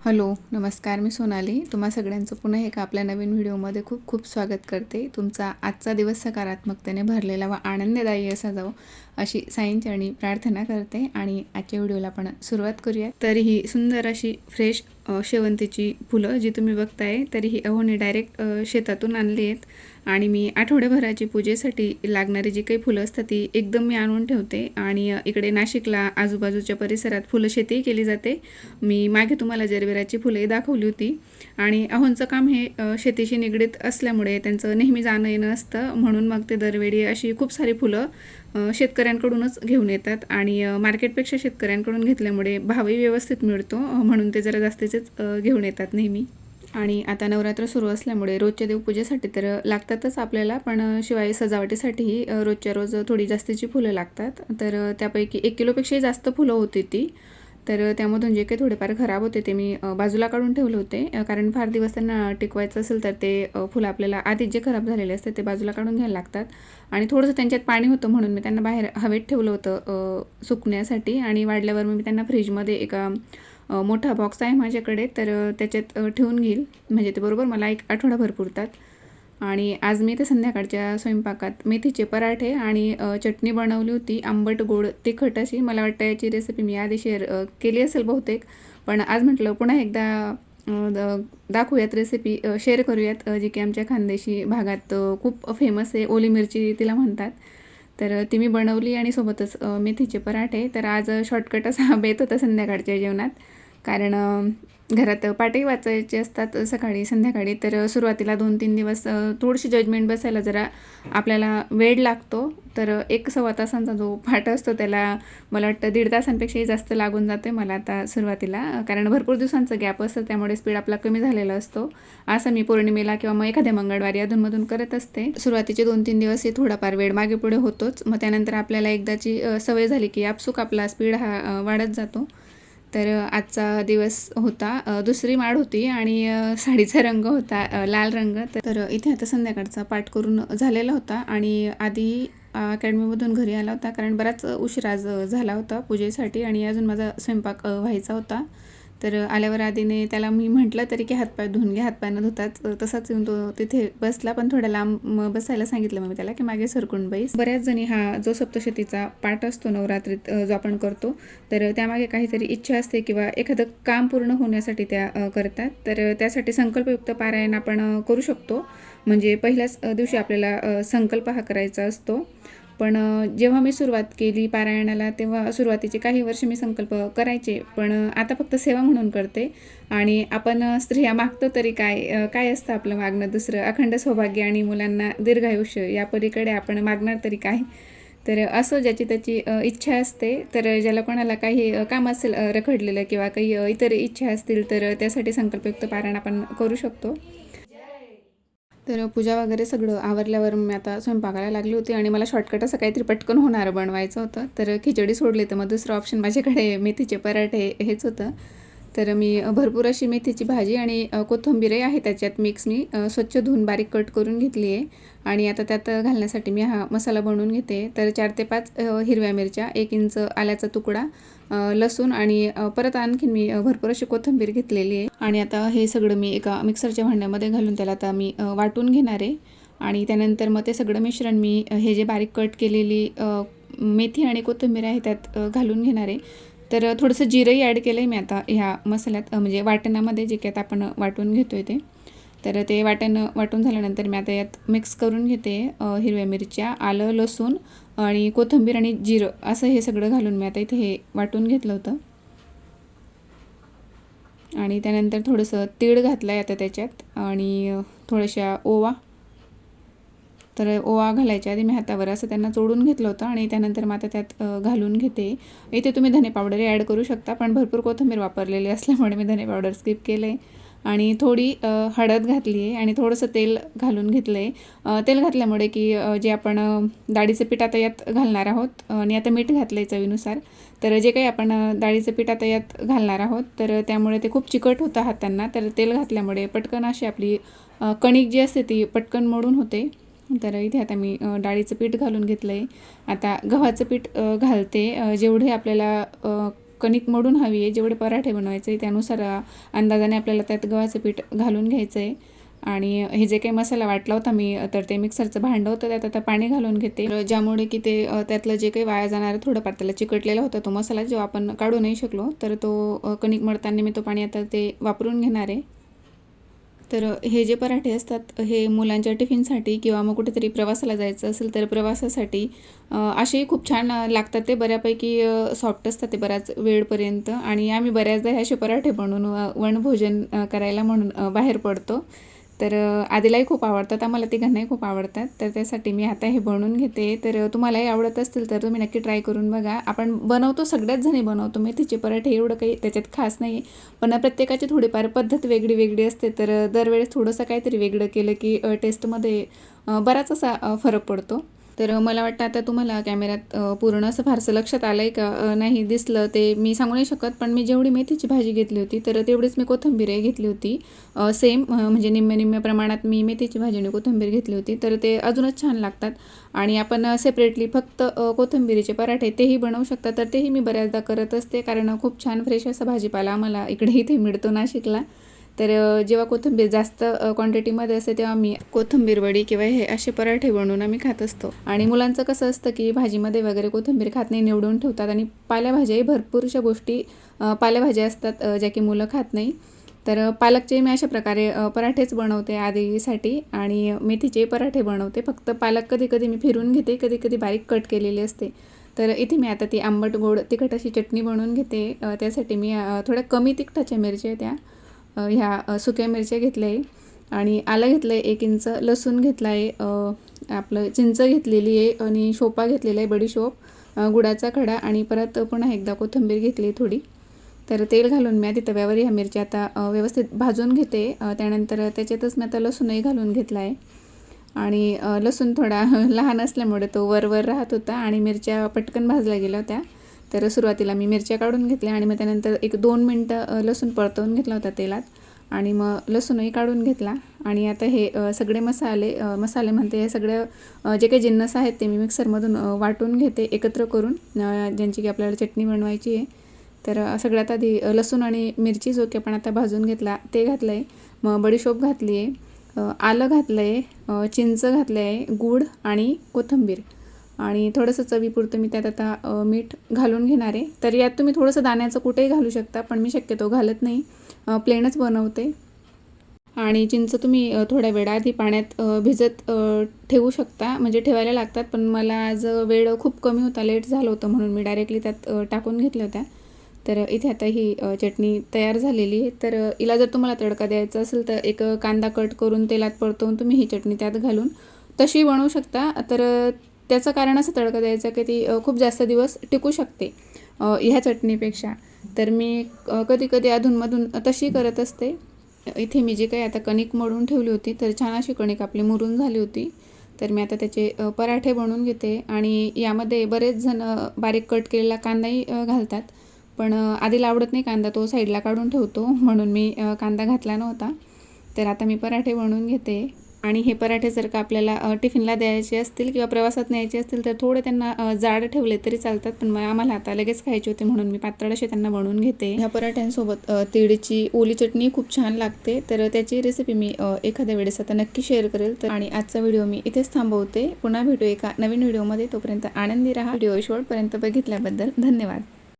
Hello नमस्कार मी सोनाली. तुम्हा सगळ्यांचं पुन्हा एका आपल्या नवीन व्हिडिओमध्ये खूप खूप स्वागत करते. तुमचा आजचा दिवस सकारात्मकतेने भरलेला व आनंददायी असा जावं. अशी साईंचरणी प्रार्थना करते आणि आजच्या व्हिडिओला आपण सुरुवात करूया तरीही ही सुंदर अशी फ्रेश शेवंतीची फुलं जी तुम्ही बघताय तरी ही अहोनी डायरेक्ट शेतातून आणली आहेत. आणि मी आठवड्याभराची पूजेसाठी लागणारी जी काही फुलं असतात ती एकदम मी आणून ठेवते. आणि इकडे नाशिकला आजूबाजूच्या परिसरात फुलं शेतीही केली जाते. मी मागे तुम्हाला जरबेराची फुले दाखवली होती. आणि अहोंचं काम हे शेतीशी निगडीत असल्यामुळे त्यांचं नेहमी जाणं येणं असतं. म्हणून मग ते दरवेळी अशी खूप सारी फुलं शेतकऱ्यांकडूनच घेऊन येतात आणि मार्केटपेक्षा शेतकऱ्यांकडून घेतल्यामुळे भावही व्यवस्थित मिळतो म्हणून ते जरा जास्तीचेच घेऊन येतात नेहमी. आणि आता नवरात्र सुरू असल्यामुळे रोजच्या देवपूजेसाठी तर लागतातच आपल्याला पण शिवाय सजावटीसाठीही रोजच्या रोज थोडी जास्तीची फुलं लागतात. तर त्यापैकी एक किलोपेक्षाही जास्त फुलं होती ती. तर त्यामधून जे काही थोडेफार खराब होते ते मी बाजूला काढून ठेवले होते. कारण फार दिवस त्यांना टिकवायचं असेल तर ते फुलं आपल्याला आधीच जे खराब झालेले असते ते बाजूला काढून घ्यायला लागतात. आणि थोडंसं त्यांच्यात पाणी होतं म्हणून मी त्यांना बाहेर हवेत ठेवलं होतं सुकण्यासाठी. आणि वाढल्यावर मी त्यांना फ्रीजमध्ये एका मोठा बॉक्स आहे माझ्याकडे. तर त्याच्यात ठेवून घेईल. म्हणजे ते बरोबर मला एक आठवडाभर पुरतात आणि आज मी ते संध्याकाळच्या स्वयंपाकात मेथीचे पराठे आणि चटणी बनवली होती आंबट गोड तिखट अशी. मला वाटतं याची रेसिपी मी आधी शेअर केली असेल बहुतेक. पण आज म्हटलं पुन्हा एकदा द- दाखवूयात रेसिपी शेअर करूयात जी की आमच्या खानदेशी भागात खूप फेमस आहे. ओली मिरची तिला म्हणतात. तर ती मी बनवली आणि सोबतच मेथीचे पराठे. तर आज शॉर्टकट असा बेत होता संध्याकाळच्या जेवणात. कारण घरात पाठही वाचायचे असतात सकाळी संध्याकाळी. तर सुरुवातीला दोन तीन दिवस थोडीशी जजमेंट बसायला जरा आपल्याला वेळ लागतो. तर एक सव्वा तासांचा जो पाठ असतो त्याला मला वाटतं दीड तासांपेक्षाही जास्त लागून जाते मला आता सुरुवातीला. कारण भरपूर दिवसांचं गॅप असतं त्यामुळे स्पीड आपला कमी झालेला असतो. असं मी पौर्णिमेला किंवा मग एखाद्या मंगळवारी अधूनमधून करत असते. सुरुवातीचे दोन तीन दिवस हे थोडाफार वेळ मागे पुढे होतोच. मग त्यानंतर आपल्याला एकदाची सवय झाली की आपसूक आपला स्पीड हा वाढत जातो. तर आजचा दिवस होता. दुसरी माळ होती आणि साडीचा रंग होता लाल रंग. तर तर इथे आता संध्याकाळचा पाठ करून झालेला होता आणि आधी अकॅडमीमधून घरी आला होता कारण बराच उशिरा झाला होता पूजेसाठी आणि अजून माझा स्वयंपाक व्हायचा होता. तर आल्यावर आधीने त्याला मी म्हटलं तरी की हातपाय धुवून घ्या हातपायनं धुतात तसाच येऊन तो तिथे बसला. पण थोड्या लांब बसायला सांगितलं मग मी त्याला की मागे सरकून बैस. बऱ्याच जणी हा जो सप्तशतीचा पाठ असतो नवरात्रीत जो आपण करतो तर त्यामागे काहीतरी इच्छा असते किंवा एखादं काम पूर्ण होण्यासाठी त्या करतात. तर त्यासाठी संकल्पयुक्त पारायण आपण करू शकतो. म्हणजे पहिल्याच दिवशी आपल्याला संकल्प हा करायचा असतो. पण जेव्हा मी सुरुवात केली पारायणाला तेव्हा सुरुवातीचे काही वर्ष मी संकल्प करायचे पण आता फक्त सेवा म्हणून करते. आणि आपण स्त्रिया मागतो तरी काय काय असतं आपलं मागणं? दुसरं अखंड सौभाग्य आणि मुलांना दीर्घायुष्य या पलीकडे आपण मागणार तरी काय? तर असं ज्याची त्याची इच्छा असते तर ज्याला कोणाला काही काम असेल रखडलेलं किंवा काही इतर इच्छा असतील तर त्यासाठी संकल्पयुक्त पारायण आपण करू शकतो. तर पूजा वगैरे सगळं आवरल्यावर मी आता स्वयंपाकाला लागली होती आणि मला शॉर्टकट असं काहीतरी पटकन होणारं बनवायचं होतं. तर खिचडी सोडली तर मग दुसरं ऑप्शन माझ्याकडे मेथीचे पराठे हेच होतं. तर मी भरपूर अशी मेथीची भाजी आणि कोथिंबीरही आहे त्याच्यात मिक्स मी स्वच्छ धुवून बारीक कट करून घेतली आहे. आणि आता त्यात घालण्यासाठी मी हा मसाला बनवून घेते. तर चार ते पाच हिरव्या मिरच्या एक इंच आल्याचा तुकडा लसूण आणि परत आणखीन मी भरपूर अशी कोथिंबीर घेतलेली आहे. आणि आता हे सगळं मी एका मिक्सरच्या भांड्यामध्ये घालून त्याला आता मी वाटून घेणार आहे. आणि त्यानंतर मग ते सगळं मिश्रण मी हे जे बारीक कट केलेली मेथी आणि कोथिंबीर आहे त्यात घालून घेणार आहे. तर थोडंसं जिरंही ॲड केलं आहे मी आता ह्या मसाल्यात. म्हणजे वाटणामध्ये जे काही आता आपण वाटून घेतो आहे ते. तर ते वाटण वाटून झाल्यानंतर मी आता यात मिक्स करून घेते हिरव्या मिरच्या आलं लसूण आणि कोथिंबीर आणि जिरं असं हे सगळं घालून मी आता इथे हे वाटून घेतलं होतं. आणि त्यानंतर थोडंसं तीळ घातलं आहे आता त्याच्यात आणि थोड्याशा ओवा तर ओवा घालायच्या आधी मी हातावर असं त्यांना चोडून घेतलं होतं आणि त्यानंतर मग आता त्यात घालून घेते. इथे तुम्ही धने पावडरही ॲड करू शकता पण भरपूर कोथिंबीर वापरलेली असल्यामुळे मी धने पावडर स्किप केलं. आहे आणि थोडी हळद घातली आहे आणि थोडंसं तेल घालून घेतलं आहे तेल घातल्यामुळे की जे आपण डाळीचं पीठ आता यात घालणार आहोत आणि आता मीठ घातलं आहे चवीनुसार तर जे काही आपण डाळीचं पीठ आता यात घालणार आहोत तर त्यामुळे ते खूप चिकट होतं हातांना तर तेल घातल्यामुळे पटकन अशी आपली कणिक जी असते ती पटकन मोडून होते. तर इथे आता मी डाळीचं पीठ घालून घेतलं आहे आता गव्हाचं पीठ घालते. जेवढे आपल्याला कणिक मडून हवी आहे जेवढे पराठे बनवायचे आहे त्यानुसार अंदाजाने आपल्याला त्यात गव्हाचं पीठ घालून घ्यायचं आहे आणि हे जे काही मसाला वाटला होता मी तर ते मिक्सरचं भांडं होतं त्यात आता पाणी घालून घेते. ज्यामुळे की ते त्यातलं जे काही वाया जाणार थोडंफार त्याला चिकटलेला होता तो मसाला जो आपण काढू नाही शकलो तर तो कणिक मळताना मी तो पाणी आता ते वापरून घेणार आहे. तर हे जे पराठे असतात हे मुलांच्या टिफिनसाठी किंवा मग कुठेतरी प्रवासाला जायचं असेल तर प्रवासासाठी असेही खूप छान लागतात ते. बऱ्यापैकी सॉफ्ट असतात ते बऱ्याच वेळपर्यंत आणि आम्ही बऱ्याचदा हे असे पराठे बनवून वनभोजन करायला म्हणून बाहेर पडतो. तर आदिलाही आधीलाही खूप आवडतात आम्हाला तिघांनाही खूप आवडतात. तर त्यासाठी मी आता हे बनवून घेते. तर तुम्हालाही आवडत असतील तर तुम्ही नक्की ट्राय करून बघा. आपण बनवतो सगळ्याच जणी बनवतो. मेथीचे पराठे एवढं काही त्याच्यात खास नाही. पण प्रत्येकाची थोडीफार पद्धत वेगळी वेगळी असते. तर दरवेळेस थोडंसं काहीतरी वेगळं केलं की टेस्टमध्ये बराच असा फरक पडतो. तर मला वाटतं आता तुम्हाला कॅमेऱ्यात पूर्ण असं फारसं लक्षात आलं आहे का नाही दिसलं ते मी सांगू नाही शकत पण मी जेवढी मेथीची भाजी घेतली होती तर तेवढीच मी कोथिंबीरही घेतली होती. सेम म्हणजे निम्म्या निम्म्या प्रमाणात मी मेथीची भाजी आणि कोथिंबीर घेतली होती तर ते अजूनच छान लागतात. आणि आपण सेपरेटली फक्त अ, कोथिंबीरीचे पराठे तेही बनवू शकता तर तेही मी बऱ्याचदा करत असते कारण खूप छान फ्रेश असा भाजीपाला आम्हाला इकडे इथे मिळतो नाशिकला. तर जेव्हा कोथिंबीर जास्त क्वांटिटीमध्ये असते तेव्हा मी कोथिंबीर वडी किंवा हे असे पराठे बनवून आम्ही खात असतो. आणि मुलांचं कसं असतं की भाजीमध्ये वगैरे कोथिंबीर खात नाही निवडून ठेवतात आणि पालेभाज्याही भरपूरशा गोष्टी पालेभाज्या असतात ज्या की मुलं खात नाही. तर पालकचे मी अशा प्रकारे पराठेच बनवते आधीसाठी आणि मेथीचे पराठे बनवते. फक्त पालक कधी कधी मी फिरून घेते कधी कधी बारीक कट केलेली असते. तर इथे मी आता ती आंबट गोड तिखट अशी चटणी बनवून घेते. त्यासाठी मी थोड्या कमी तिखटाच्या मिरच्या त्या. ह्या सुक्या मिरच्या घेतल्या आहे आणि आलं घेतलं आहे एक इंच लसूण घेतला आहे आपलं चिंच घेतलेली आहे आणि शोपा घेतलेला आहे बडीशोप गुडाचा खडा आणि परत पुन्हा एकदा कोथिंबीर घेतली आहे थोडी. तर तेल घालून मी आधी तव्यावर ह्या मिरच्या आता व्यवस्थित भाजून घेते. त्यानंतर त्याच्यातच मी आता लसूणही घालून घेतला आहे आणि लसूण थोडा लहान असल्यामुळे तो वरवर राहत होता आणि मिरच्या पटकन भाजल्या गेल्या होत्या. तर सुरुवातीला मी मिरच्या काढून घेतल्या आणि मग त्यानंतर एक दोन मिनटं लसूण परतवून घेतला होता तेलात. आणि मग लसूणही काढून घेतला. आणि आता हे सगळे मसाले मसाले म्हणते हे सगळं जे काही जिन्नस आहेत ते मी मिक्सरमधून वाटून घेते एकत्र करून. ज्यांची की आपल्याला चटणी बनवायची आहे. तर सगळ्यात आधी लसूण आणि मिरची जो की आपण आता भाजून घेतला ते घातलं आहे मग बडीशोप घातली आहे आलं घातलं आहे चिंच घातलं आहे गूळ आणि कोथिंबीर. आणि थोडंसं चवीपुरतं मी त्यात आता मीठ घालून घेणार आहे. तर यात तुम्ही थोडंसं दाण्याचं कुठेही घालू शकता पण मी शक्यतो घालत नाही. प्लेनच बनवते. आणि चिंच तुम्ही थोड्या थोड्या वेळाआधी पाण्यात भिजत ठेवू शकता. म्हणजे ठेवायला लागतात पण मला आज वेळ खूप कमी होता लेट झालं होतं म्हणून मी डायरेक्टली त्यात टाकून घेतल्या होत्या. तर इथे आता ही चटणी तयार झालेली आहे. तर हिला जर तुम्हाला तडका द्यायचा असेल तर एक कांदा कट करून तेलात परतवून तुम्ही ही चटणी त्यात घालून तशी बनवू शकता. तर त्याचं कारण असं तडका द्यायचं की ती खूप जास्त दिवस टिकू शकते ह्या चटणीपेक्षा. तर मी कधी कधी अधूनमधून तशी करत असते. इथे मी जे काही आता कणिक मळून ठेवली होती तर छान अशी कणिक आपली मुरून झाली होती. तर मी आता त्याचे पराठे बनवून घेते आणि यामध्ये बरेच जण बारीक कट केलेला कांदाही घालतात. पण आधीला आवडत नाही कांदा तो साईडला काढून ठेवतो. म्हणून मी कांदा घातला नव्हता. तर आता मी पराठे बनवून घेते. आणि हे पराठे जर का आपल्याला टिफिनला द्यायचे असतील किंवा प्रवासात न्यायचे असतील तर थोडे त्यांना जाड ठेवले तरी चालतात. पण मग आम्हाला आता लगेच खायचे होते म्हणून मी पातळ असे त्यांना बनवून घेते. ह्या पराठ्यांसोबत तिळीची ओली चटणी खूप छान लागते. तर त्याची रेसिपी मी एखाद्या वेळेस आता नक्की शेअर करेल. तर आणि आजचा व्हिडिओ मी इथेच थांबवते. पुन्हा भेटू एका नवीन व्हिडिओमध्ये तोपर्यंत आनंदी राहा. व्हिडिओ शेवटपर्यंत बघितल्याबद्दल धन्यवाद.